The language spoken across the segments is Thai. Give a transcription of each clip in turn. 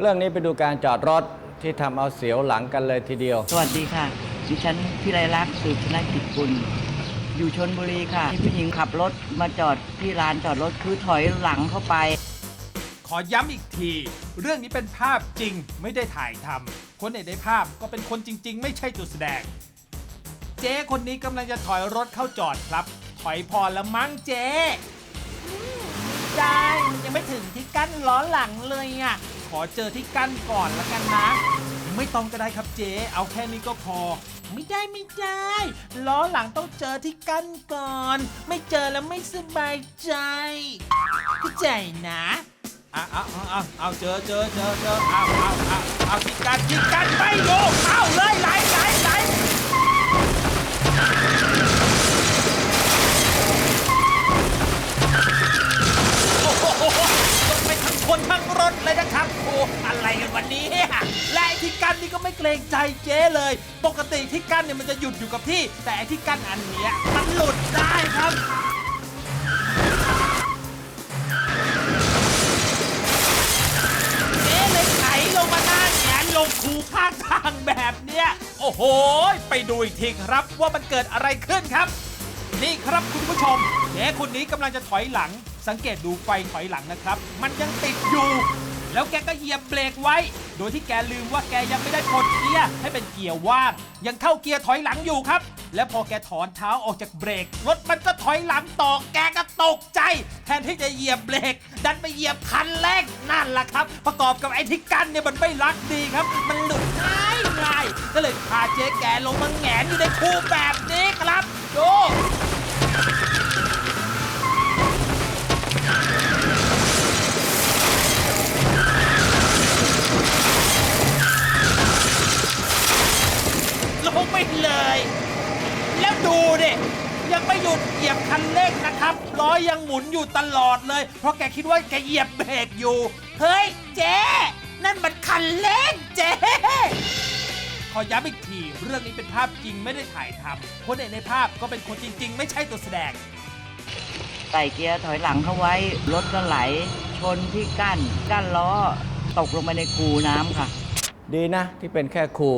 เรื่องนี้ไปดูการจอดรถที่ทำเอาเสียวหลังกันเลยทีเดียว สวัสดีค่ะ ดิฉันพิไลลักษณ์สืบชนะกิจกุลอยู่ชนบุรีค่ะมีผู้หญิงขับรถมาจอดที่ร้านจอดรถคือถอยหลังเข้าไป ขอย้ำอีกที เรื่องนี้เป็นภาพจริงไม่ได้ถ่ายทำคนเห็นในภาพก็เป็นคนจริง ๆ ไม่ใช่ตัวแสดง เจ๊คนนี้กำลังจะถอยรถเข้าจอดครับ ถอยพอแล้วมั้งเจ๊ได้มันยังไม่ถึงที่กั้นล้อหลังเลยอะ ขอเจอที่กั้นก่อนละกันนะ ไม่ต้องก็ได้ครับเจ๊เอาแค่นี้ก็พอ ไม่ได้ไม่ได้ล้อหลังต้องเจอที่กั้นก่อน ไม่เจอแล้วไม่สบายใจเข้าใจนะเอาเอาเอาเอาเอาเจอเจอเจอเจอเอาเอาเอาเอาที่กั้นที่กั้นไม่อยู่เอาเลย เลยนะครับโอ้อะไรกันวันนี้และไอ้ที่กั้นนี่ก็ไม่เกรงใจเจ๊เลย ปกติที่กั้นเนี่ยมันจะหยุดอยู่กับที่ แต่ไอ้ที่กั้นอันเนี้ยมันหลุดได้ครับเจ๊เลยไถลงมาหน้าแหงนลงคูข้างทางแบบเนี้ยโอ้โห ไปดูอีกทีครับว่ามันเกิดอะไรขึ้นครับ นี่ครับคุณผู้ชมเจ๊คนนี้กำลังจะถอยหลัง สังเกตดูไฟถอยหลังนะครับ มันยังติดอยู่ แล้วแกก็เหยียบเบรกไว้ โดยที่แกลืมว่าแกยังไม่ได้ปลดเกียร์ให้เป็นเกียร์ว่าง ยังเข้าเกียร์ถอยหลังอยู่ครับ แล้วพอแกถอนเท้าออกจากเบรก รถมันก็ถอยหลังต่อ แกก็ตกใจ แทนที่จะเหยียบเบรก ดันไปเหยียบคันเร่งนั่นแหละครับ ประกอบกับไอ้ที่กันเนี่ยมันไม่รักดีครับ มันหลุดง่ายง่ายก็เลยพาเจ๊แกลงมาแหงนอยู่ในคูแบบนี้ครับดู เลย แล้วดูดิยังไม่หยุดเหยียบคันเร่งนะครับล้อยังหมุนอยู่ตลอดเลย เพราะแกคิดว่าแกเหยียบเบรกอยู่ เฮ้ยเจ๊นั่นมันคันเร่งเจ๊ขอย้ำอีกที เรื่องนี้เป็นภาพจริงไม่ได้ถ่ายทำคนเห็นในภาพก็เป็นคนจริง ๆ ไม่ใช่ตัวแสดงใส่เกียร์ถอยหลังเข้าไว้ รถก็ไหล ชนที่กั้น กั้นล้อ ตกลงไปในคูน้ำค่ะ ดีนะที่เป็นแค่ครู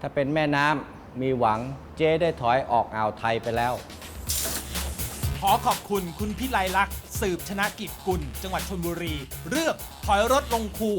ถ้าเป็นแม่น้ำ มีหวังเจ๊ได้ถอยออกอ่าวไทยไปแล้ว ขอขอบคุณคุณพิไลลักษ์สืบชนะกิจกุล จังหวัดชนบุรี เรื่องถอยรถลงคู